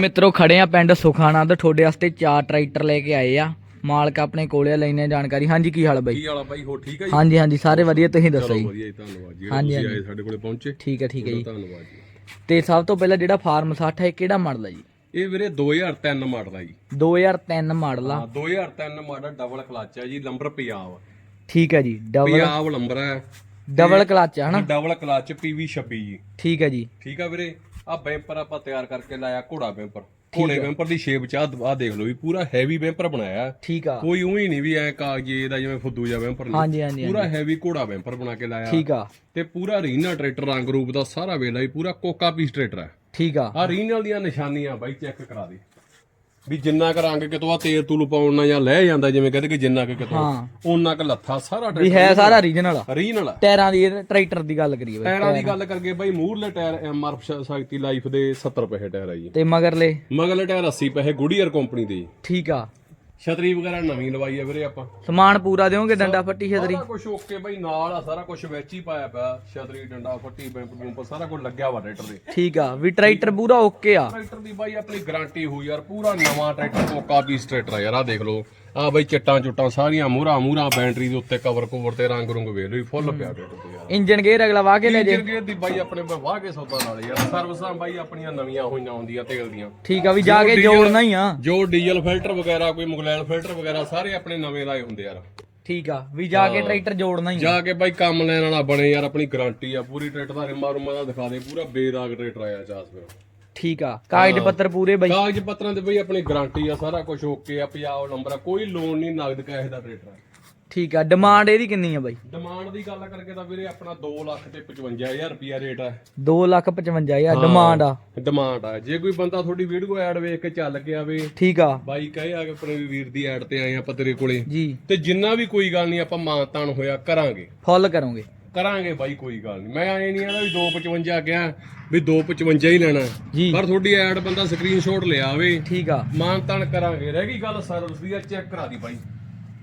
ਮਿੱਤਰੋ ਖੜੇ ਆ ਪਿੰਡ ਸੁਖਾਨੰਦ ਤੁਹਾਡੇ ਵਾਸਤੇ ਚਾਰ ਟਰੈਕਟਰ ਲੈ ਕੇ ਆਏ ਆ। ਮਾਲਕ ਆਪਣੇ ਕੋਲੇ ਆ, ਲੈਣੇ ਜਾਣਕਾਰੀ। ਹਾਂਜੀ ਕੀ ਹਾਲ ਬਾਈ? ਕੀ ਵਾਲਾ ਬਾਈ? ਹੋ ਠੀਕ ਹੈ ਜੀ? ਹਾਂਜੀ ਹਾਂਜੀ ਸਾਰੇ ਵਧੀਆ ਤੁਸੀਂ ਦੱਸੋ ਜੀ। ਵਧੀਆ ਜੀ ਧੰਨਵਾਦ ਜੀ। ਹਾਂਜੀ। ਆਏ ਸਾਡੇ ਕੋਲੇ ਪਹੁੰਚੇ। ਠੀਕ ਹੈ ਠੀਕ ਹੈ ਜੀ। ਧੰਨਵਾਦ ਜੀ। ਤੇ ਸਭ ਤੋਂ ਪਹਿਲਾਂ ਜਿਹੜਾ ਫਾਰਮ 60 ਹੈ ਇਹ ਕਿਹੜਾ ਮਾਡਲ ਹੈ ਜੀ? ਇਹ ਵੀਰੇ 2003 ਮਾਡਲ ਆ ਜੀ। 2003 ਮਾਡਲ ਆ। ਹਾਂ 2003 ਮਾਡਲ ਡਬਲ ਕਲਚ ਆ ਜੀ ਨੰਬਰ ਪੰਜਾਬ ਠੀਕ ਹੈ ਜੀ ਡਬਲ ਪੰਜਾਬ ਨੰਬਰ ਹੈ ਡਬਲ ਕਲਚ ਆ ਹਨਾ? ਡਬਲ ਕਲਚ PV 26 ਜੀ। ਠੀਕ ਹੈ ਜੀ। ਠੀਕ ਆ ਵੀਰੇ? ਆ ਬੈਂਪਰ ਆਪਾਂ ਤਿਆਰ ਕਰਕੇ ਲਾਇਆ ਘੋੜਾ ਬੈਂਪਰ। ਘੋੜੇ ਬੈਂਪਰ ਦੀ ਸ਼ੇਪ ਚ ਆ ਆ ਦੇਖ ਲਓ ਵੀ ਪੂਰਾ ਹੈਵੀ ਬੈਂਪਰ ਬਣਾਇਆ। ਠੀਕ ਆ। ਕੋਈ ਉਹੀ ਨਹੀਂ ਵੀ ਐ ਕਾਗਜ਼ੇ ਦਾ ਜਿਵੇਂ ਫੁੱਦੂ ਜਿਹਾ ਬੈਂਪਰ ਨਹੀਂ ਹਾਂਜੀ ਹਾਂਜੀ ਪੂਰਾ ਹੈਵੀ ਘੋੜਾ ਬੈਂਪਰ ਬਣਾ ਕੇ ਲਾਇਆ। ਠੀਕ ਆ। ਤੇ ਪੂਰਾ ਰੀਨਾ ਟਰੈਕਟਰ ਰੰਗ ਰੂਪ ਦਾ ਸਾਰਾ ਵੇਲਾ ਹੀ ਪੂਰਾ ਕੋਕਾ ਪੀਸ ਟਰੈਕਟਰ ਹੈ ਠੀਕ ਆ। ਆ ਰੀਨਲ ਦੀਆਂ ਨਿਸ਼ਾਨੀਆਂ ਬਾਈ ਚੈੱਕ ਕਰਾ ਦੇ। ਵੀ ਜਿੰਨਾ ਕ ਰੰਗ ਕਿਤੋਂ ਆ ਤੇਲ ਤੂਲ ਪਾਉਣ ਨਾਲ ਜਾਂ ਲੈ ਜਾਂਦਾ ਜਿਵੇਂ ਕਹਿੰਦੇ ਕਿ ਜਿੰਨਾ ਕ ਕਿਤੋਂ ਹਾਂ। ਉਹਨਾਂ ਕ ਲੱਥਾ ਸਾਰਾ ਵੀ ਹੈ ਸਾਰਾ ਰੀਜਨਲ ਆ ਰੀਨਲ ਆ ਟਾਇਰਾਂ ਦੀ ਟਰੈਕਟਰ ਦੀ ਗੱਲ ਕਰੀਏ ਬਾਈ ਟਾਇਰਾਂ ਦੀ ਗੱਲ ਕਰਕੇ ਬਾਈ ਮੂਰਲੇ ਟਾਇਰ ਐਮਆਰ ਸ਼ਕਤੀ ਲਾਈਫ ਦੇ 70 ਪੈਸੇ ਟਾਇਰ ਆ ਜੀ। ਤੇ ਮਗਰਲੇ? ਮਗਰਲੇ ਟਾਇਰ 80 ਪੈਸੇ ਗੁਡੀਅਰ ਕੰਪਨੀ ਦੇ। ਜੀ। ਠੀਕ ਆ। ਛਤਰੀ ਵਗੈਰਾ ਨਵੀਂ ਲਵਾਈ ਆ ਵੀਰੇ ਆਪਾਂ। ਸਮਾਨ ਪੂਰਾ ਦਿਓਗੇ ਡੰਡਾ ਫੱਟੀ ਛਤਰੀ? ਸਾਰਾ ਕੁਝ ਓਕੇ ਬਾਈ ਨਾਲ ਆ ਸਾਰਾ ਕੁਝ ਵਿੱਚ ਹੀ ਪਾਇਆ ਪਿਆ ਛਤਰੀ ਡੰਡਾ ਫੱਟੀ ਬੈਂਪ ਬੂੰਪ ਸਾਰਾ ਕੁਝ ਲੱਗਿਆ ਵਾ ਟਰੈਕਟਰ ਦੇ ਠੀਕ ਆ ਵੀ ਟਰੈਕਟਰ ਪੂਰਾ ਓਕੇ ਆ। ਟਰੈਕਟਰ ਦੀ ਬਾਈ ਆਪਣੀ ਗਾਰੰਟੀ ਹੋਈ ਯਾਰ ਪੂਰਾ ਨਵਾਂ ਟਰੈਕਟਰ ਕੋਕਾ ਪੀਸ ਟਰੈਕਟਰ ਆ ਯਾਰ ਆ ਦੇਖ ਲਓ। ਆ ਬਾਈ ਚਿੱਟਾਂ ਚੁੱਟਾਂ ਸਾਰੀਆਂ ਮੂਹਰਾ ਮੂਹਰਾ ਬੈਟਰੀ ਦੇ ਉੱਤੇ ਕਵਰ ਕਵਰ ਤੇ ਰੰਗ ਰੁੰਗ ਵੇਖ ਵੀ ਫੁੱਲ ਪਿਆ ਟਰੈਕਟਰ ਤੇ ਯਾਰ। ਇੰਜਨ ਗੇਅਰ ਅਗਲਾ ਵਾਹ ਕੇ ਲੈ ਜੇ। ਇੰਜਨ ਗੇਅਰ ਦੀ ਬਾਈ ਆਪਣੇ ਵਾਹ ਕੇ ਸੌਦਾ ਨਾਲ ਯਾਰ ਸਰਵਿਸਾਂ ਬਾਈ ਆਪਣੀਆਂ ਨਵੀਆਂ ਹੋਈਆਂ ਹੁੰਦੀਆਂ ਤੇਲ ਦੀਆਂ। ਠੀਕ ਆ ਵੀ ਜਾ ਕੇ ਜੋੜਨਾ ਹੀ ਆ। ਜੋ ਡੀਜ਼ਲ ਫਿਲਟਰ ਵਗੈਰਾ ਕੋਈ ਮੁਗਲੈਲ ਫਿਲਟਰ ਵਗੈਰਾ ਸਾਰੇ ਆਪਣੇ ਨਵੇਂ ਲਾਏ ਹੁੰਦੇ ਯਾਰ। ਠੀਕ ਆ ਵੀ ਜਾ ਕੇ ਟਰੈਕਟਰ ਜੋੜਨਾ ਹੀ ਆ। ਜਾ ਕੇ ਬਾਈ ਕੰਮ ਲੈਣ ਵਾਲਾ ਬਣੇ ਯਾਰ ਆਪਣੀ ਗਾਰੰਟੀ ਆ ਪੂਰੀ ਟਰੈਕਟਰ ਦਾ ਰਿਮਾ ਰੁਮਾ ਦਾ ਦਿਖਾ ਦੇ ਪੂਰਾ ਬੇਦਾਗ ਟਰੈਕਟਰ ਆਇਆ ਚਾਸ ਫਿਰ ਠੀਕ ਆ। ਕਾਗਜ਼ ਪੱਤਰ ਪੂਰੇ ਬਈ। ਕਾਗਜ਼ ਪੱਤਰਾਂ ਤੇ ਬਈ ਆਪਣੀ ਗਾਰੰਟੀ ਆ ਸਾਰਾ ਕੁਝ ਓਕੇ ਆ ਪੰਜਾਬ ਨੰਬਰ ਆ ਕੋਈ ਲੋਨ ਨਹੀਂ ਨਗਦ ਕੈਸ਼ ਦਾ ਆ। ਠੀਕ ਆ ਡਿਮਾਂਡ ਇਹਦੀ ਕਿੰਨੀ ਆ ਬਾਈ? ਡਿਮਾਂਡ ਦੀ ਗੱਲ ਕਰਕੇ ਤਾਂ ਵੀਰੇ ਆਪਣਾ 2 ਲੱਖ ਤੇ 55000 ਰੁਪਿਆ ਰੇਟ ਆ। 2 ਲੱਖ 55000 ਡਿਮਾਂਡ ਆ। ਡਿਮਾਂਡ ਆ। ਜੇ ਕੋਈ ਬੰਦਾ ਤੁਹਾਡੀ ਵੀਡੀਓ ਐਡ ਵੇਖ ਕੇ ਚੱਲ ਕੇ ਆਵੇ ਠੀਕ ਆ। ਬਾਈ ਕਹੇ ਆ ਕਿ ਆਪਣੇ ਵੀਰ ਦੀ ਐਡ ਤੇ ਆਏ ਆਪਾਂ ਤੇਰੇ ਕੋਲੇ। ਜੀ। ਤੇ ਜਿੰਨਾ ਵੀ ਕੋਈ ਗੱਲ ਨਹੀਂ ਆਪਾਂ ਮਾਨਤਾਨ ਹੋਇਆ ਕਰਾਂਗੇ। ਫੁੱਲ ਕਰੋਗੇ। ਕਰਾਂਗੇ ਬਾਈ ਕੋਈ ਗੱਲ ਨਹੀਂ ਮੈਂ ਐ ਨਹੀਂ ਆਦਾ ਵੀ 255 ਗਿਆ ਵੀ 255 ਹੀ ਲੈਣਾ। ਜੀ। ਪਰ ਤੁਹਾਡੀ ਐਡ ਬੰਦਾ ਸਕਰੀਨਸ਼ਾਟ ਲਿਆ ਆਵੇ ਠੀਕ ਆ। ਮਾਨਤਾਨ ਕਰਾਂਗੇ। ਰਹਿ ਗਈ ਗੱਲ ਸਰਵਿਸ ਦੀ ਆ ਚੈੱਕ ਕਰਾ ਦੀ ਬਾਈ।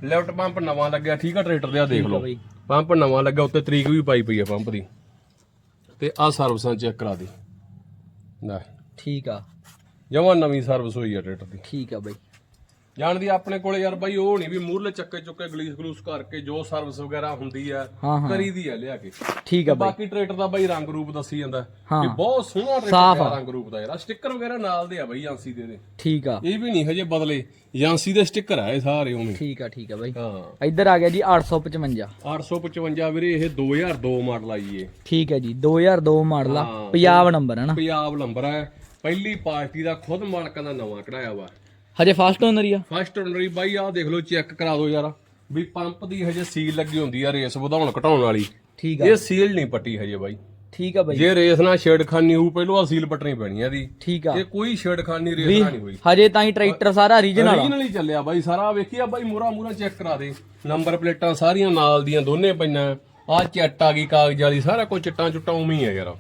ਲੈਫਟ ਪੰਪ ਨਵਾਂ ਲੱਗਿਆ ਠੀਕ ਆ ਟਰੈਕਟਰ ਦੇ ਆ ਦੇਖ ਲਓ। ਬਾਈ। ਪੰਪ ਨਵਾਂ ਲੱਗਾ ਉੱਤੇ ਤਰੀਕ ਵੀ ਪਾਈ ਪਈ ਆ ਪੰਪ ਦੀ। ਤੇ ਆ ਸਰਵਿਸਾਂ ਚੈੱਕ ਕਰਾ ਦੀ। ਲੈ। ਠੀਕ ਆ। ਜਮਾਂ ਨਵੀਂ ਸਰਵਿਸ ਹੋਈ ਆ ਟਰੈਕਟਰ ਦੀ। ਠੀਕ ਆ ਬਾਈ। ਜਾਣਦੀ ਆਪਣੇ ਕੋਲੇ ਯਾਰ ਬਾਈ ਉਹ ਨਹੀਂ ਵੀ ਮੂਰਲੇ ਚੱਕੇ ਚੁੱਕੇ ਗਲੀਸ ਗਲੂਸ ਕਰਕੇ ਜੋ ਸਰਵਿਸ ਵਗੈਰਾ ਹੁੰਦੀ ਆ ਹਾਂ ਹਾਂ। ਕਰੀ ਦੀ ਆ ਲਿਆ ਕੇ। ਠੀਕ ਆ ਬਾਈ। ਬਾਕੀ ਟਰੈਕਟਰ ਦਾ ਬਾਈ ਰੰਗ ਰੂਪ ਦੱਸੀ ਜਾਂਦਾ। ਹਾਂ। ਕਿ ਬਹੁਤ ਸੋਹਣਾ ਸਾਫ਼ ਟਰੈਕਟਰ ਦਾ ਰੰਗ ਰੂਪ ਦਾ ਯਾਰ। ਸਟicker ਵਗੈਰਾ ਨਾਲ ਦੇ ਆ ਬਾਈ ਏਜੰਸੀ ਦੇ ਦੇ ਠੀਕ ਆ। ਇਹ ਵੀ ਨਹੀਂ ਹਜੇ ਬਦਲੇ। ਏਜੰਸੀ ਦੇ ਸਟicker ਆ ਇਹ ਸਾਰੇ ਉਵੇਂ ਠੀਕ ਆ ਠੀਕ ਆ ਬਾਈ। ਹਾਂ। ਇੱਧਰ ਆ ਗਿਆ ਜੀ 855 855 ਵੀਰੇ ਇਹ 2002 ਮਾਡਲ ਆਈ ਏ ਠੀਕ ਹੈ ਜੀ 2002 ਮਾਡਲ ਆ। ਹਾਂ। ਪੰਜਾਬ ਨੰਬਰ ਹੈ ਨਾ। ਪੰਜਾਬ ਨੰਬਰ ਹੈ ਪਹਿਲੀ ਪਾਰਟੀ ਦਾ ਖੁਦ ਮਾਲਕਾਂ ਦਾ ਨਵਾਂ ਕਢਾਇਆ ਵਾ। ਹਜੇ ਫਸਟ ਓਨਰ ਹੀ ਆ। ਫਸਟ ਓਨਰੀ ਬਾਈ ਆਹ ਦੇਖ ਲਓ ਚੈੱਕ ਕਰਾ ਦਿਓ ਯਾਰ। ਵੀ ਪੰਪ ਦੀ ਹਜੇ ਸੀਲ ਲੱਗੀ ਹੁੰਦੀ ਆ ਰੇਸ ਵਧਾਉਣ ਘਟਾਉਣ ਵਾਲੀ। ਠੀਕ ਆ। ਇਹ ਸੀਲ ਨਹੀਂ ਪੱਟੀ ਹਜੇ ਬਾਈ। ਠੀਕ ਆ ਬਾਈ। ਜੇ ਰੇਸ ਨਾਲ ਛੇੜਖਾਨੀ ਹੋਊ ਪਹਿਲਾਂ ਆ ਸੀਲ ਪੱਟਣੀ ਪੈਣੀ ਆ ਦੀ ਠੀਕ ਆ। ਇਹ ਕੋਈ ਛੇੜਖਾਨੀ ਰੇਸ ਨਾਲ ਨਹੀਂ ਹੋਈ। ਹਜੇ ਤਾਂ ਹੀ ਟਰੈਕਟਰ ਸਾਰਾ ਰੀਜਨਲ ਆ। ਓਰੀਜਨਲ ਹੀ ਚੱਲਿਆ ਬਾਈ ਸਾਰਾ ਵੇਖਿਆ ਬਾਈ ਮੂਰਾ ਮੂਰਾ ਚੈੱਕ ਕਰਾ ਦੇ। ਨੰਬਰ ਪਲੇਟਾਂ ਸਾਰੀਆਂ ਨਾਲ ਦੀਆਂ ਦੋਨੇ ਪਈਆਂ। ਆ ਚਿੱਟ ਆ ਗਈ ਕਾਗਜ਼ ਵਾਲੀ ਸਾਰਾ ਕੁਝ ਚਿੱਟਾਂ ਚੁੱਟਾਂ ਉਵੇਂ ਹੀ ਆ ਯਾਰ।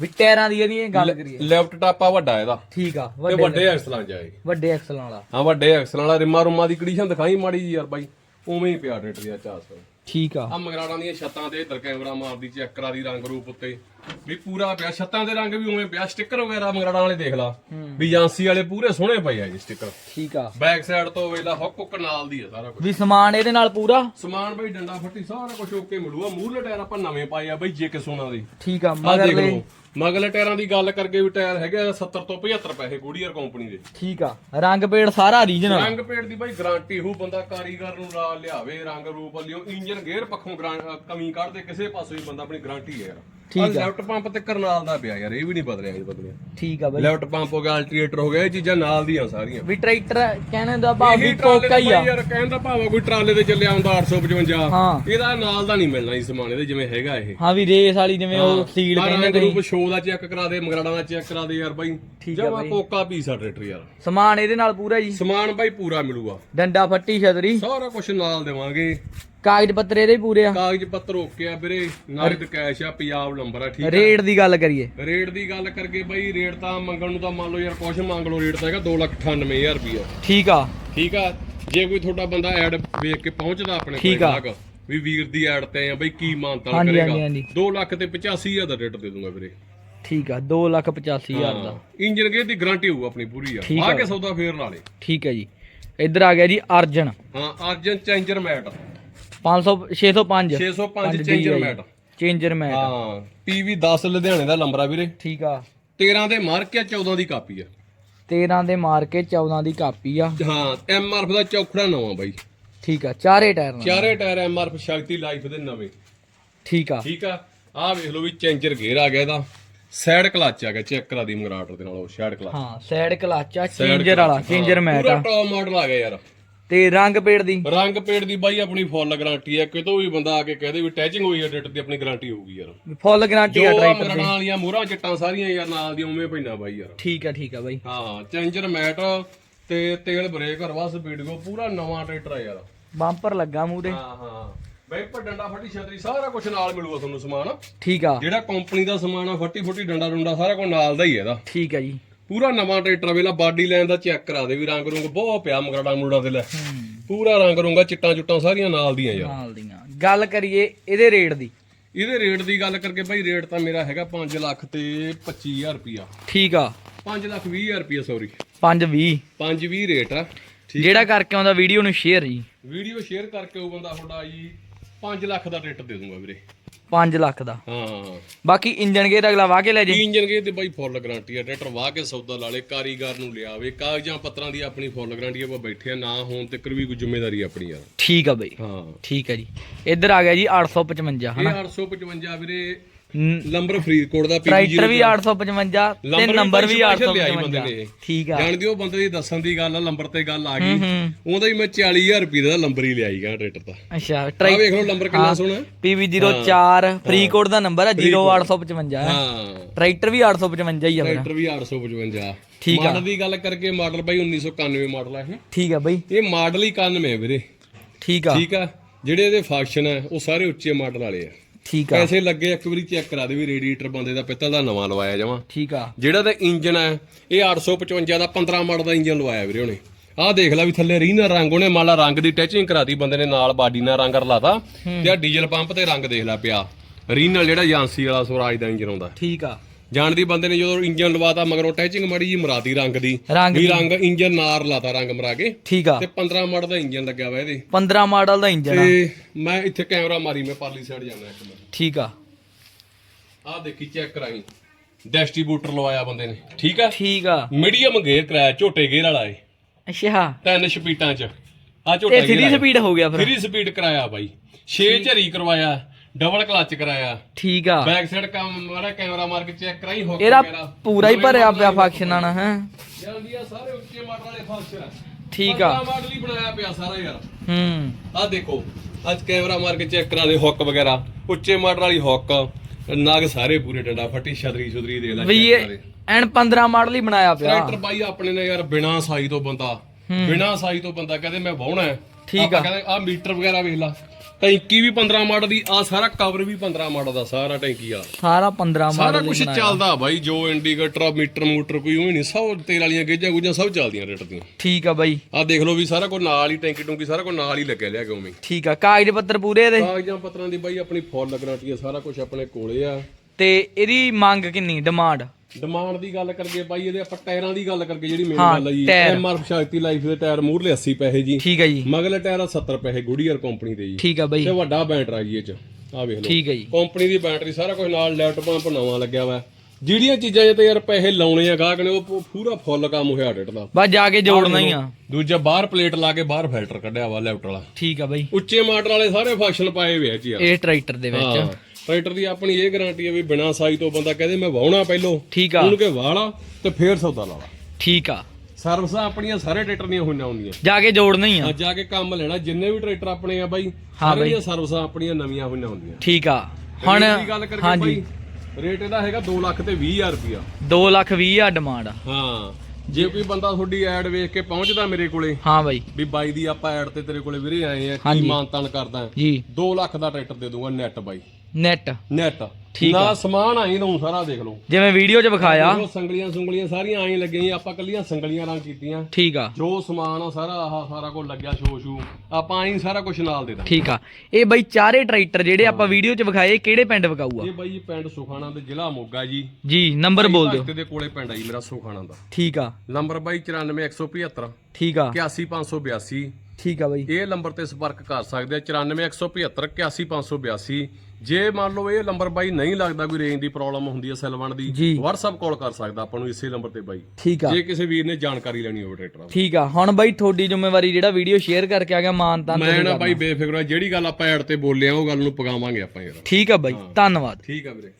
ਵੀ ਟਾਇਰਾਂ ਦੀ ਇਹਦੀ ਇਹ ਗੱਲ ਕਰੀਏ। ਲੈਫਟ ਟਾਪਾ ਵੱਡਾ ਇਹਦਾ। ਠੀਕ ਆ ਤੇ ਵੱਡੇ ਵੱਡੇ ਐਕਸਲਾਂ ਜਾਏ। ਵੱਡੇ ਐਕਸਲ ਵਾਲਾ। ਹਾਂ ਵੱਡੇ ਐਕਸਲਾਂ ਵਾਲਾ ਰਿਮਾ ਰੁਮਾ ਦੀ ਕੰਡੀਸ਼ਨ ਦਿਖਾਈ ਮਾੜੀ ਜੀ ਯਾਰ ਬਾਈ। ਉਵੇਂ ਹੀ ਪਿਆ ਟਰੈਕਟਰ ਦੀ ਚਾਸ ਠੀਕ ਆ। ਆ ਮਗਰਾੜਾਂ ਦੀਆਂ ਛੱਤਾਂ ਤੇ ਇੱਧਰ ਕੈਮਰਾ ਮਾਰਦੀ ਚੈੱਕ ਕਰਾ ਦੀ ਰੰਗ ਰੂਪ ਉੱਤੇ। ਵੀ ਪੂਰਾ ਪਿਆ ਛੱਤਾਂ ਦੇ ਰੰਗ ਵੀ ਉਵੇਂ ਪਿਆ ਸਟicker ਵਗੈਰਾ ਮਗਰਾੜਾਂ ਵਾਲੇ ਦੇਖ ਲਾ। ਵੀ ਏਜੰਸੀ ਵਾਲੇ ਪੂਰੇ ਸੋਹਣੇ ਪਏ ਆ ਜੀ ਸਟicker ਠੀਕ ਆ। ਬੈਕ ਸਾਈਡ ਤੋਂ ਵੇਲਾ ਹੁੱਕ ਹੁੱਕ ਨਾਲ ਦੀ ਆ ਸਾਰਾ ਕੁਝ ਵੀ ਸਮਾਨ ਇਹਦੇ ਨਾਲ ਪੂਰਾ? ਸਮਾਨ ਬਈ ਡੰਡਾ ਫੱਟੀ ਸਾਰਾ ਕੁਝ ਓਕੇ ਮਿਲੂਗਾ। ਮੂਹਰਲੇ ਟਾਇਰ ਆਪਾਂ ਨਵੇਂ ਪਾਏ ਆ ਬਈ ਜੇ ਕਿ ਸੋਨਾ ਦੇ। ਠੀਕ ਆ ਆ ਦੇਖ ਮਗਰਲੇ ਲਓ। ਮਗਲੇ ਟਾਇਰਾਂ ਦੀ ਗੱਲ ਕਰਕੇ ਵੀ ਟਾਇਰ ਹੈਗੇ ਆ 70 ਤੋਂ 75 ਪੈਸੇ ਗੁਡੀਅਰ ਕੰਪਨੀ ਦੇ। ਠੀਕ ਆ ਰੰਗ ਪੇੜ ਸਾਰਾ ਰੀਜਨਲ ਰੰਗ ਪੇੜ ਦੀ ਬਾਈ ਗਾਰੰਟੀ ਹੋ ਬੰਦਾ ਕਾਰੀਗਰ ਨੂੰ ਲਾ ਲਿਆਵੇ ਰੰਗ ਰੂਪ ਲਿਓ ਇੰਜਨ ਗੇਅਰ ਪੱਖੋਂ ਗਰਾਂ- ਅ, ਕਮੀ ਕੱਢਦੇ ਕਿਸੇ ਪਾਸੋਂ ਵੀ ਬੰਦਾ ਆਪਣੀ ਗਾਰੰਟੀ ਹੈ ਯਾਰ। ਠੀਕ ਆਹ ਲੈਫਟ ਪੰਪ ਤੇ ਕਰਨਾਲ ਦਾ ਪਿਆ ਯਾਰ ਇਹ ਵੀ ਨਹੀਂ ਬਦਲਿਆ ਇਹ ਬਦਲਿਆ। ਠੀਕ ਆ ਬਾਈ। ਲੈਫਟ ਪੰਪ ਹੋ ਗਿਆ ਅਲਟਰੇਟਰ ਹੋ ਗਿਆ ਇਹ ਚੀਜ਼ਾਂ ਨਾਲ ਦੀਆਂ ਸਾਰੀਆਂ। ਵੀ ਟਰੈਕਟਰ ਕਹਿਣੇ ਦਾ ਭਾਵ ਵੀ ਇਹੀ ਟਰਾਲੇ ਕੋਕਾ ਹੀ ਆ। ਯਾਰ ਕਹਿਣ ਦਾ ਭਾਵ ਆ ਕੋਈ ਟਰਾਲੇ ਤੇ ਚੱਲਿਆ ਹੁੰਦਾ 855 ਹਾਂ। ਇਹਦਾ ਨਾਲ ਦਾ ਨਹੀਂ ਮਿਲਣਾ ਇਸ ਸਮਾਨ ਇਹਦੇ ਜਿਵੇਂ ਹੈਗਾ ਇਹ। ਹਾਂ ਵੀ ਰੇਸ ਵਾਲੀ ਜਿਵੇਂ ਉਹ ਸੀਲ ਕਹਿੰਦੇ ਰੰਗ ਕਰੀ। ਰੂਪ ਸ਼ੋਅ ਦਾ ਚੈੱਕ ਕਰਾ ਦੇ ਮਗਰਾੜਾ ਦਾ ਚੈੱਕ ਕਰਾ ਦੇ ਯਾਰ ਬਾਈ। ਠੀਕ ਆ ਜਮਾ ਬਾਈ। ਕੋਕਾ ਪੀਸ ਆ ਟਰੈਕਟਰ ਯਾਰ। ਸਮਾਨ ਇਹਦੇ ਨਾਲ ਪੂਰਾ ਜੀ। ਸਮਾਨ ਬਾਈ ਪੂਰਾ ਮਿਲੂਗਾ। ਡੰਡਾ ਫੱਟੀ ਛਤਰੀ। ਸਾਰਾ ਕੁਝ ਨਾਲ ਦੇਵਾਂਗੇ। ਕਾਗਜ਼ ਪੱਤਰ ਇਹਦੇ ਹੀ ਪੂਰੇ ਆ। ਕਾਗਜ਼ ਪੱਤਰ ਓਕੇ ਆ ਵੀਰੇ ਨਗਦ ਕੈਸ਼ ਆ ਪੰਜਾਬ ਨੰਬਰ ਆ ਠੀਕ ਆ। ਰੇਟ ਦੀ ਗੱਲ ਕਰੀਏ। ਰੇਟ ਦੀ ਗੱਲ ਕਰਕੇ ਬਾਈ ਰੇਟ ਤਾਂ ਮੰਗਣ ਨੂੰ ਤਾਂ ਮੰਨ ਲਓ ਯਾਰ ਕੁਛ ਮੰਗ ਲਓ ਰੇਟ ਤਾਂ ਹੈਗਾ 298000 ਰੁਪਇਆ ਠੀਕ ਆ। ਠੀਕ ਆ? ਜੇ ਕੋਈ ਤੁਹਾਡਾ ਬੰਦਾ ਐਡ ਵੇਖ ਕੇ ਪਹੁੰਚਦਾ ਆਪਣੇ ਠੀਕ ਆ। ਗਾਹਕ, ਵੀ ਵੀਰ ਦੀ ਐਡ ਤੇ ਆ ਬਈ ਕੀ ਮਾਨਤਾਲ ਹਾਂਜੀ, ਕਰੇਗਾ। ਹਾਂਜੀ, ਹਾਂਜੀ। 2 ਲੱਖ ਤੇ 85000 ਦਾ ਰੇਟ ਦੇ ਦੂੰਗਾ ਵੀਰੇ। ਠੀਕ ਆ 285000 ਦਾ। ਇੰਜਨ ਗੇਅਰ ਦੀ ਗਾਰੰਟੀ ਹੋਊ ਆਪਣੀ ਪੂਰੀ ਆ। ਠੀਕ ਆ। ਆ। ਕੇ ਸੌਦਾ ਫੇਰ ਨਾਲੇ ਠੀਕ ਹੈ ਜੀ। ਇੱਧਰ ਆ ਗਿਆ ਜੀ ਅਰਜਨ। ਹਾਂ Arjun changer mat. 500 605 605 changer mat. Changer mat. ਹਾਂ ਪੀਵੀ 10 ਲੁਧਿਆਣੇ ਦਾ ਨੰਬਰ ਆ ਵੀਰੇ। ਠੀਕ ਆ। 13 ਦੇ ਮਾਰਕ ਆ 14 ਦੀ ਕਾਪੀ ਆ? 13 ਦੇ ਮਾਰ ਕੇ 14 ਦੀ ਕਾਪੀ ਆ। ਹਾਂ ਐਮਆਰਐਫ ਦਾ ਚੌਖੜਾ ਨਵਾਂ ਬਾਈ। ਠੀਕ ਆ ਚਾਰੇ ਟਾਇਰ ਨਾਲ ਚਾਰੇ ਟਾਇਰ ਐਮਆਰਐਫ ਸ਼ਕਤੀ ਲਾਈਫ ਦੇ ਨਵੇਂ। ਠੀਕ ਆ। ਠੀਕ ਆ? ਆਹ ਵੇਖ ਲਓ ਵੀ ਚੇਂਜਰ ਗੇਅਰ ਆ ਗਿਆ ਇਹਦਾ। ਸਾਈਡ ਕਲਚ ਆ ਗਿਆ ਚੈੱਕ ਕਰਾ ਦੀ ਮਗਰਾਟਰ ਦੇ ਨਾਲ ਉਹ ਸਾਈਡ ਕਲਚ। ਹਾਂ ਸਾਈਡ ਕਲਾਚਾ ਚੇਂਜਰ ਵਾਲਾ ਚੇਂਜਰ ਮੈਟ ਪੂਰਾ ਆ ਟੌਪ ਮਾਡਲ ਆ ਗਿਆ ਯਾਰ। ਤੇ ਰੰਗ ਪੇੜ ਦੀ? ਰੰਗ ਪੇੜ ਦੀ ਬਾਈ ਆਪਣੀ ਫੁੱਲ ਗਾਰੰਟੀ ਹੈ। ਕਿਤੋਂ ਵੀ ਬੰਦਾ ਆ ਕੇ ਕਹਦੇ ਵੀ ਟੈਚਿੰਗ ਹੋਈ ਹੈ ਡਿੱਟ ਦੀ ਆਪਣੀ ਗਾਰੰਟੀ ਹੋਊਗੀ ਯਾਰ। ਫੁੱਲ ਗਾਰੰਟੀ ਜੋ ਆ ਆ ਟਰੈਕਟਰ ਦੀ। ਵਾਲੀਆਂ ਮੋਹਰਾਂ ਚਿੱਟਾਂ ਸਾਰੀਆਂ ਯਾਰ ਨਾਲ ਦੀ ਉਵੇਂ ਪੈਂਦਾ ਬਾਈ ਯਾਰ। ਠੀਕ ਆ ਠੀਕ ਆ ਬਾਈ। ਹਾਂ ਚੇਂਜਰ ਮੈਟ ਤੇ ਤੇਲ ਬ੍ਰੇਕ ਹਰਵਾ ਸਪੀਡ ਕੋ ਪੂਰਾ ਨਵਾਂ ਟਰੈਕਟਰ ਆ ਯਾਰ। ਬੰਪਰ ਲੱਗਾ ਮੂਰੇ ਹਾਂ ਹਾਂ। ਬਈ ਪਰ ਡੰਡਾ ਫੱਟੀ ਛਤਰੀ ਸਾਰਾ ਕੁਝ ਨਾਲ ਮਿਲੂਗਾ ਤੁਹਾਨੂੰ ਸਮਾਨ। ਠੀਕ ਆ। ਜਿਹੜਾ ਕੰਪਨੀ ਦਾ ਸਮਾਨ ਆ ਫੱਟੀ ਫੁੱਟੀ ਡੰਡਾ ਡੁੰਡਾ ਸਾਰਾ ਕੁਝ ਨਾਲ ਦਾ ਹੀ ਹੈ ਇਹਦਾ। ਠੀਕ ਆ ਜੀ। ਪੂਰਾ ਨਵਾਂ ਟਰੈਕਟਰ ਵੇਲਾ ਬਾਡੀ ਲਾਈਨ ਦਾ ਚੈੱਕ ਕਰਾ ਦੇ ਵੀ ਰੰਗ ਰੁੰਗ ਬਹੁਤ ਪਿਆ ਮਗਰੜਾ ਮੁਰੜਾ ਦੇ ਲੈ। ਪੂਰਾ ਰੰਗ ਰੁੰਗਾ ਚਿੱਟਾਂ ਚੁੱਟਾਂ ਸਾਰੀਆਂ ਨਾਲ ਦੀਆਂ ਯਾਰ। ਨਾਲ ਦੀਆਂ। ਗੱਲ ਕਰੀਏ ਇਹਦੇ ਰੇਟ ਦੀ। ਇਹਦੇ ਰੇਟ ਦੀ ਗੱਲ ਕਰਕੇ ਭਾਈ ਰੇਟ ਤਾਂ ਮੇਰਾ ਹੈਗਾ 5 ਲੱਖ ਤੇ 25000 ਰੁਪਿਆ ਠੀਕ ਆ। 5 ਲੱਖ 20000 ਰੁਪਿਆ ਸੌਰੀ 520 5 20 ਰੇਟ ਆ ਠੀਕ ਜਿਹੜਾ ਕਰਕੇ ਆਉਂਦਾ ਵੀਡੀਓ ਨੂੰ ਸ਼ੇਅਰ ਜੀ। ਵੀਡੀਓ ਸ਼ੇਅਰ ਕਰਕੇ ਉਹ ਬੰਦਾ ਤੁਹਾਡਾ ਜੀ 5 ਲੱਖ ਦਾ ਰੇਟ ਦੇ ਦੂੰਗਾ ਵੀਰੇ। 5 ਲੱਖ ਦਾ। ਹਾਂ। ਬਾਕੀ ਇੰਜਨ ਗੇਅਰ ਅਗਲਾ ਵਾਹ ਕੇ ਲੈ ਜੇ। ਇੰਜਨ ਗੇ ਤੇ ਬਾਈ ਫੁੱਲ ਗਾਰੰਟੀ ਆ ਟਰੈਕਟਰ ਵਾਹ ਕੇ ਸੌਦਾ ਲਾ ਲੇ ਕਾਰੀਗਰ ਨੂੰ ਲਿਆਵੇ ਕਾਗਜ਼ਾਂ ਪੱਤਰਾਂ ਦੀ ਆਪਣੀ ਫੁੱਲ ਗਾਰੰਟੀ ਆਪਾਂ ਬੈਠੇ ਆ ਨਾ ਹੋਣ ਤੇ ਵੀ ਕੋਈ ਜ਼ਿੰਮੇਵਾਰੀ ਆਪਣੀ ਯਾਰ ਠੀਕ ਆ ਬਈ। ਹਾਂ। ਠੀਕ ਆ ਜੀ। ਇੱਧਰ ਆ ਗਿਆ ਜੀ 855 ਇਹ ਹਨਾ? 855 ਵੀਰੇ ਨੰਬਰ ਫਰੀਦਕੋਟ ਦਾ ਟਰੈਕਟਰ ਵੀ 855 ਤੇ ਲੰਬਰ ਨੰਬਰ ਵੀ ਲਿਆਈ ਬੰਦੇ 855 ਨੇ। ਠੀਕ ਆ। ਜਾਣਦੇ ਉਹ ਬੰਦੇ ਦੀ ਦੱਸਣ ਦੀ ਗੱਲ ਆ ਲੰਬਰ ਤੇ ਗੱਲ ਆ ਗਈ। ਹੂੰ ਉਹਦਾ ਹੀ ਮੈਂ 40000 ਰੁਪਏ ਦਾ ਲੰਬਰ ਹੀ ਲਿਆਈ ਗਾ ਟਰੈਕਟਰ ਦਾ। ਅੱਛਾ ਆ ਟਰੈਕ ਵੇਖ ਲਓ ਲੰਬਰ ਕਿੰਨਾ ਸੋਹਣਾ। PV04 ਫਰੀਕੋਡ ਦਾ ਨੰਬਰ ਆ 0855 ਹਾਂ। ਟਰੈਕਟਰ ਵੀ 855 ਹੀ ਆ ਟਰੈਕਟਰ ਵੀ 855 ਠੀਕ ਆ। ਮਾਡਲ ਦੀ ਗੱਲ ਕਰਕੇ ਮਾਡਲ ਬਾਈ 1991 ਮਾਡਲ ਆ ਇਹ। ਠੀਕ ਆ ਬਈ। ਇਹ ਮਾਡਲ ਹੀ 91 ਵੀਰੇ। ਠੀਕ ਆ। ਠੀਕ ਆ? ਜਿਹੜੇ ਇਹਦੇ ਫੰਕਸ਼ਨ ਆ ਉਹ ਸਾਰੇ ਉੱਚੇ ਮਾਡਲ ਵਾਲੇ ਆ। ਠੀਕ ਆ। ਪੈਸੇ ਲੱਗੇ ਇੱਕ ਵਾਰੀ ਚੈੱਕ ਕਰਾ ਦੇ ਵੀ ਰੇਡੀਏਟਰ ਬੰਦੇ ਦਾ ਪਿੱਤਲ ਦਾ ਨਵਾਂ ਲਵਾਇਆ ਜਾਵਾਂ। ਠੀਕ ਆ। ਜਿਹੜਾ ਤਾਂ ਇੰਜਨ ਹੈ ਇਹ 855 ਦਾ 15 ਮਾਡਲ ਦਾ ਇੰਜਨ ਲਵਾਇਆ ਵੀਰੇ ਉਹਨੇ। ਆਹ ਦੇਖ ਲੈ ਵੀ ਥੱਲੇ ਰੀਨਾ ਰੰਗ ਉਹਨੇ ਮੰਨ ਲਾ ਰੰਗ ਦੀ ਟੈਚਿੰਗ ਕਰਾਤੀ ਬੰਦੇ ਨੇ ਨਾਲ ਬਾਡੀ ਨਾਲ ਰੰਗ ਰਲਾਤਾ। ਤੇ ਆ ਡੀਜ਼ਲ ਪੰਪ ਤੇ ਰੰਗ ਦੇਖ ਲੈ ਪਿਆ। ਰੀਨਲ ਜਿਹੜਾ ਏਜੰਸੀ ਵਾਲਾ ਸਵਰਾਜ ਦਾ ਇੰਜਨ ਆਉਂਦਾ। ਠੀਕ ਆ। ਜਾਣਦੀ ਬੰਦੇ ਨੇ ਜਦੋਂ ਇੰਜਨ ਲਵਾਤਾ ਮਗਰੋਂ ਟੈਚਿੰਗ ਮੜੀ ਜੀ ਮਰਾਤੀ ਰੰਗ ਦੀ। ਰੰਗ ਵੀ ਰੰਗ ਇੰਜਨ ਨਾਰ ਲਾਤਾ ਰੰਗ ਮਰਾ ਕੇ। ਠੀਕ ਆ। ਤੇ 15 ਮਾਡਲ ਦਾ ਇੰਜਨ ਲੱਗਿਆ ਵਾ ਇਹਦੇ। 15 ਮਾਡਲ ਦਾ ਇੰਜਨ ਆ। ਤੇ ਮੈਂ ਇੱਥੇ ਕੈਮਰਾ ਮਾਰੀ ਮੈਂ ਪਰਲੀ ਸਾਈਡ ਜਾਣਾ ਇੱਕ ਮਿੰਟ ਠੀਕ ਆ। ਆਹ ਦੇਖੀ ਚੈੱਕ ਕਰਾਈ। ਡਿਸਟ੍ਰੀਬਿਊਟਰ ਲਵਾਇਆ ਬੰਦੇ ਨੇ। ਠੀਕ ਆ? ਠੀਕ ਆ। ਮੀਡੀਅਮ ਗੇਅਰ ਕਰਾਇਆ ਝੋਟੇ ਗੇਅਰ ਵਾਲਾ ਏ ਅੱਛਾ। ਤਿੰਨ ਸਪੀਡਾਂ ਚ। ਆ ਝੋਟਾ ਇਹ 3 ਸਪੀਡ ਹੋ ਗਿਆ ਫਿਰ। 3 ਸਪੀਡ ਕਰਾਇਆ ਬਾਈ। 6 ਝਰੀ ਕਰਵਾਇਆ। ਡਬਲ ਕਲਚ ਕਰਾਇਆ। ਠੀਕ ਆ। ਬੈਕ ਸਾਈਡ ਕੰਮ ਮਾੜਾ ਕੈਮਰਾ ਮਾਰ ਕੇ ਚੈੱਕ ਕਰਾਈ ਹੁੱਕ ਇਹਦਾ ਪੂਰਾ ਹੀ ਭਰਿਆ ਪਿਆ ਫੰਕਸ਼ਨਾਂ। ਨਾਲ ਹੈ? ਜਾਂਦੀ ਆ ਸਾਰੇ ਉੱਚੇ ਮਾਡਲ ਵਾਲੇ ਫੰਕਸ਼ਨ ਠੀਕ ਆ। ਮਾਡਲ ਹੀ ਬਣਾਇਆ ਪਿਆ ਸਾਰਾ ਯਾਰ। ਹੂੰ। ਆ ਦੇਖੋ ਅੱਜ ਕੈਮਰਾ ਮਾਰ ਕੇ ਚੈੱਕ ਕਰਾ ਦੇ ਹੁੱਕ ਵਗੈਰਾ। ਉੱਚੇ ਮਾਡਲ ਵਾਲੀ ਹੁੱਕ ਨਗ ਸਾਰੇ ਪੂਰੇ ਡੰਡਾ ਫੱਟੀ ਛਤਰੀ ਛੁਤਰੀ ਦੇ ਲੈ ਵੀ ਇਹ। ਐਨ 15 ਮਾਡਲ ਹੀ ਬਣਾਇਆ ਪਿਆ। ਟਰੈਕਟਰ ਬਾਈ ਆਪਣੇ ਨੇ ਯਾਰ ਬਿਨਾ ਸਾਈ ਤੋਂ ਬੰਦਾ। ਬਿਨਾ ਸਾਈ ਤੋਂ ਬੰਦਾ ਕਹਿੰਦੇ ਮੈਂ ਵਾਹੁਣਾ ਹੈ। ਠੀਕ ਆ। ਕਹਿੰਦੇ ਆ ਮੀਟਰ ਵਗੈਰਾ ਵੇਖ ਲਾ। ਟੈਂਕੀ ਵੀ 15 ਮਾਡਲ ਦੀ ਆ ਸਾਰਾ ਕਵਰ ਵੀ 15 ਮਾਡਲ ਦਾ ਸਾਰਾ ਟੈਂਕੀ ਆ। ਸਾਰਾ 15 ਸਾਰਾ ਮਾਡਲ ਕੁਝ ਚੱਲਦਾ ਬਾਈ ਜੋ ਇੰਡੀਕੇਟਰ ਮੀਟਰ ਮੂਟਰ ਕੋਈ ਉਹ ਨਹੀਂ ਸਭ ਤੇਲ ਵਾਲੀਆਂ ਗੇਜਾਂ ਗੁੱਜਾਂ ਸਭ ਚੱਲਦੀਆਂ ਰੇਟ ਦੀਆਂ। ਠੀਕ ਆ ਬਾਈ। ਆ ਦੇਖ ਲਓ ਵੀ ਸਾਰਾ ਕੁਝ ਨਾਲ ਹੀ ਟੈਂਕੀ ਟੁੰਕੀ ਸਾਰਾ ਕੁਝ ਨਾਲ ਹੀ ਲੱਗਿਆ ਲਿਆ ਕਿਉਂ ਠੀਕ ਆ ਕਾਗਜ਼ ਪੱਤਰ ਪੂਰੇ ਇਹਦੇ? ਕਾਗਜ਼ਾਂ ਪੱਤਰਾਂ ਦੀ ਬਾਈ ਆਪਣੀ ਫੁੱਲ ਗਰੰਟੀ ਆ ਸਾਰਾ ਕੁਝ ਆਪਣੇ ਕੋਲੇ ਆ। ਤੇ ਇਹਦੀ ਮੰਗ ਕਿੰਨੀ ਡਿਮਾਂਡ? ਡਿਮਾਂਡ ਦੀ ਗੱਲ ਕਰਕੇ ਬਾਈ ਇਹਦੇ ਆਪਾਂ ਟਾਇਰਾਂ ਦੀ ਗੱਲ ਕਰਕੇ ਜਿਹੜੀ ਮੇਨ ਹਾਂ, ਗੱਲ ਆ ਜੀ। ਸ਼ਕਤੀ ਲਾਈਫ ਦੇ ਟਾਇਰ ਮੂਰਲੇ 80 ਪੈਸੇ ਜੀ। ਠੀਕ ਆ ਜੀ। ਮਗਲੇ ਟਾਇਰ ਆ 70 ਪੈਸੇ ਗੁਡੀਅਰ ਕੰਪਨੀ ਦੇ ਜੀ। ਠੀਕ ਆ ਬਾਈ। ਤੇ ਵੱਡਾ ਬੈਟਰੀ ਜੀ ਇਹ ਚ। ਆ ਵੇਖ ਲਓ। ਠੀਕ ਆ ਜੀ। ਕੰਪਨੀ ਦੀ ਬੈਟਰੀ ਸਾਰਾ ਕੁਝ ਨਾਲ ਲੈਪਟਾਪ ਪੰਪ ਨਵਾਂ ਲੱਗਿਆ ਵਾ। ਜਿਹੜੀਆਂ ਚੀਜ਼ਾਂ ਜੇ ਤੇ ਯਾਰ ਪੈਸੇ ਲਾਉਣੇ ਆ ਗਾਹਕ ਨੇ ਉਹ ਪੂਰਾ ਫੁੱਲ ਕੰਮ ਹੋਇਆ ਡੇਟ ਦਾ। ਬਸ ਜਾ ਕੇ ਜੋੜਨਾ ਹੀ ਆ। ਦੂਜਾ ਬਾਹਰ ਪਲੇਟ ਲਾ ਕੇ ਬਾਹਰ ਫਿਲਟਰ ਕੱਢਿਆ ਵਾ ਲੈਪਟਾਪ ਵਾਲਾ। ਠੀਕ ਆ ਬਾਈ। ਉੱਚੇ ਮਾਡਲ ਵਾਲੇ ਸਾਰੇ ਫੰਕਸ਼ਨ ਪਾਏ ਹੋਏ ਆ ਜੀ ਇਹ ਟਰੈਕਟਰ ਦੇ ਹਾਂ। ਵਿੱਚ ਟਰੈਕਟਰ ਦੀ ਆਪਣੀ ਇਹ ਗਾਰੰਟੀ ਹੈ ਵੀ ਬਿਨਾ ਸਾਈ ਤੋਂ ਬੰਦਾ ਕਹਦੇ ਮੈਂ ਵਾਹੁਣਾ ਪਹਿਲੋਂ ਠੀਕ ਆ। ਉਹਨੂੰ ਕੇ ਵਾਲਾ ਤੇ ਫੇਰ ਸੌਦਾ ਲਾ ਲਾ ਠੀਕ ਆ। ਸਰਵਿਸਾਂ ਆਪਣੀਆਂ ਸਾਰੇ ਟਰੈਕਟਰ ਦੀਆਂ ਹੋਈਆਂ ਹੁੰਦੀਆਂ। ਜਾ ਕੇ ਜੋੜਨਾ ਹੀ ਆ ਜਾ ਕੇ ਕੰਮ ਲੈਣਾ ਜਿੰਨੇ ਵੀ ਟਰੈਕਟਰ ਆਪਣੇ ਆ ਬਾਈ ਸਾਰੀਆਂ ਸਰਵਿਸਾਂ ਆਪਣੀਆਂ ਨਵੀਆਂ ਹੋਈਆਂ ਹੁੰਦੀਆਂ। ਠੀਕ ਆ। ਹੁਣ ਹਾਂਜੀ। ਰੇਟ ਇਹਦਾ ਹੈਗਾ 2 ਲੱਖ ਤੇ 20000 ਰੁਪਿਆ 2 ਲੱਖ 20 ਆ ਡਿਮਾਂਡ ਆ। ਹਾਂ ਜੇ ਕੋਈ ਬੰਦਾ ਤੁਹਾਡੀ ਐਡ ਵੇਖ ਕੇ ਪਹੁੰਚਦਾ ਮੇਰੇ ਕੋਲੇ ਹਾਂ ਬਾਈ। ਵੀ ਬਾਈ ਦੀ ਆਪਾਂ ਐਡ ਤੇ ਤੇਰੇ ਕੋਲੇ ਵੀਰੇ ਆਏ ਆ ਕੀ। ਮਾਨਤਾਨ ਕਰਦਾ। ਜੀ। 2 ਲੱਖ ਦਾ ਟਰੈਕਟਰ ਦੇ ਦੂੰਗਾ ਨੈਟ ਬਾਈ। ਨੈਟ ਨੈਟ ਠੀਕ ਨਾ ਸਮਾਨ ਆਈ ਨੂੰ ਸਾਰਾ ਦੇਖ ਲਓ। ਜਿਵੇਂ ਵੀਡੀਓ 'ਚ ਵਿਖਾਇਆ। ਉਹ ਸੰਗਲੀਆਂ ਸੁੰਗਲੀਆਂ ਸਾਰੀਆਂ ਆਈ ਲੱਗੀਆਂ ਆਪਾਂ ਕੱਲੀਆਂ ਸੰਗਲੀਆਂ ਰੰਗ ਕੀਤੀਆਂ। ਠੀਕ ਆ। ਜੋ ਸਮਾਨ ਆ ਸਾਰਾ ਆਹ ਸਾਰਾ ਕੁਝ ਲੱਗਿਆ ਸ਼ੋ ਸ਼ੂ ਆਪਾਂ ਆਈ ਸਾਰਾ ਕੁਝ ਨਾਲ ਦੇ ਦਾਂਗੇ। ਠੀਕ ਆ। ਇਹ ਬਈ ਚਾਰੇ ਟਰੈਕਟਰ ਜਿਹੜੇ ਆਪਾਂ ਵੀਡੀਓ 'ਚ ਵਿਖਾਏ ਇਹ ਕਿਹੜੇ ਪਿੰਡ ਵਿਕਾਊ ਆ ਇਹ ਬਾਈ ਜੀ ਪਿੰਡ ਸੁਖਾਣਾ ਦੇ ਜ਼ਿਲ੍ਹਾ ਮੋਗਾ ਜੀ। ਜੀ ਨੰਬਰ ਬੋਲ ਦਿਓ। ਭਗਤ ਦੇ ਕੋਲੇ ਪਿੰਡ ਆ ਜੀ ਮੇਰਾ ਸੁਖਾਣਾ ਦਾ। ਠੀਕ ਆ। ਨੰਬਰ ਬਾਈ 94175 ਠੀਕ ਆ। 81582 ਠੀਕ ਆ ਬਈ। ਇਹ ਨੰਬਰ ਤੇ ਸੰਪਰਕ ਕਰ ਸਕਦੇ ਆ 94175 81582 ਜੇ ਮੰਨ ਲਓ ਇਹ ਨੰਬਰ ਬਾਈ ਨਹੀਂ ਲੱਗਦਾ ਕੋਈ ਰੇਂਜ ਦੀ ਪ੍ਰੋਬਲਮ ਹੁੰਦੀ ਹੈ ਸੈਲਵਨ ਦੀ। WhatsApp ਕਾਲ ਕਰ ਸਕਦਾ ਆਪਾਂ ਨੂੰ ਇਸੇ ਨੰਬਰ ਤੇ ਬਾਈ। ਠੀਕ ਆ। ਜੇ ਕਿਸੇ ਵੀਰ ਨੇ ਜਾਣਕਾਰੀ ਲੈਣੀ ਹੋਵੇ ਟਰੈਕਟਰ ਠੀਕ ਆ। ਹੁਣ ਬਈ ਤੁਹਾਡੀ ਜ਼ਿੰਮੇਵਾਰੀ ਜਿਹੜਾ ਵੀਡੀਓ ਸ਼ੇਅਰ ਕਰਕੇ ਆ ਗਿਆ ਮਾਨਤਾ ਮੈਂ ਨਾ ਬਾਈ ਬੇਫਿਕਰ ਜਿਹੜੀ ਗੱਲ ਆਪਾਂ ਐਡ ਤੇ ਬੋਲਿਆ ਉਹ ਗੱਲ ਨੂੰ ਪਗਾਵਾਂਗੇ ਆਪਾਂ ਯਾਰ। ਠੀਕ ਆ ਬਈ। ਧੰਨਵਾਦ। ਠੀਕ ਆ ਵੀਰੇ।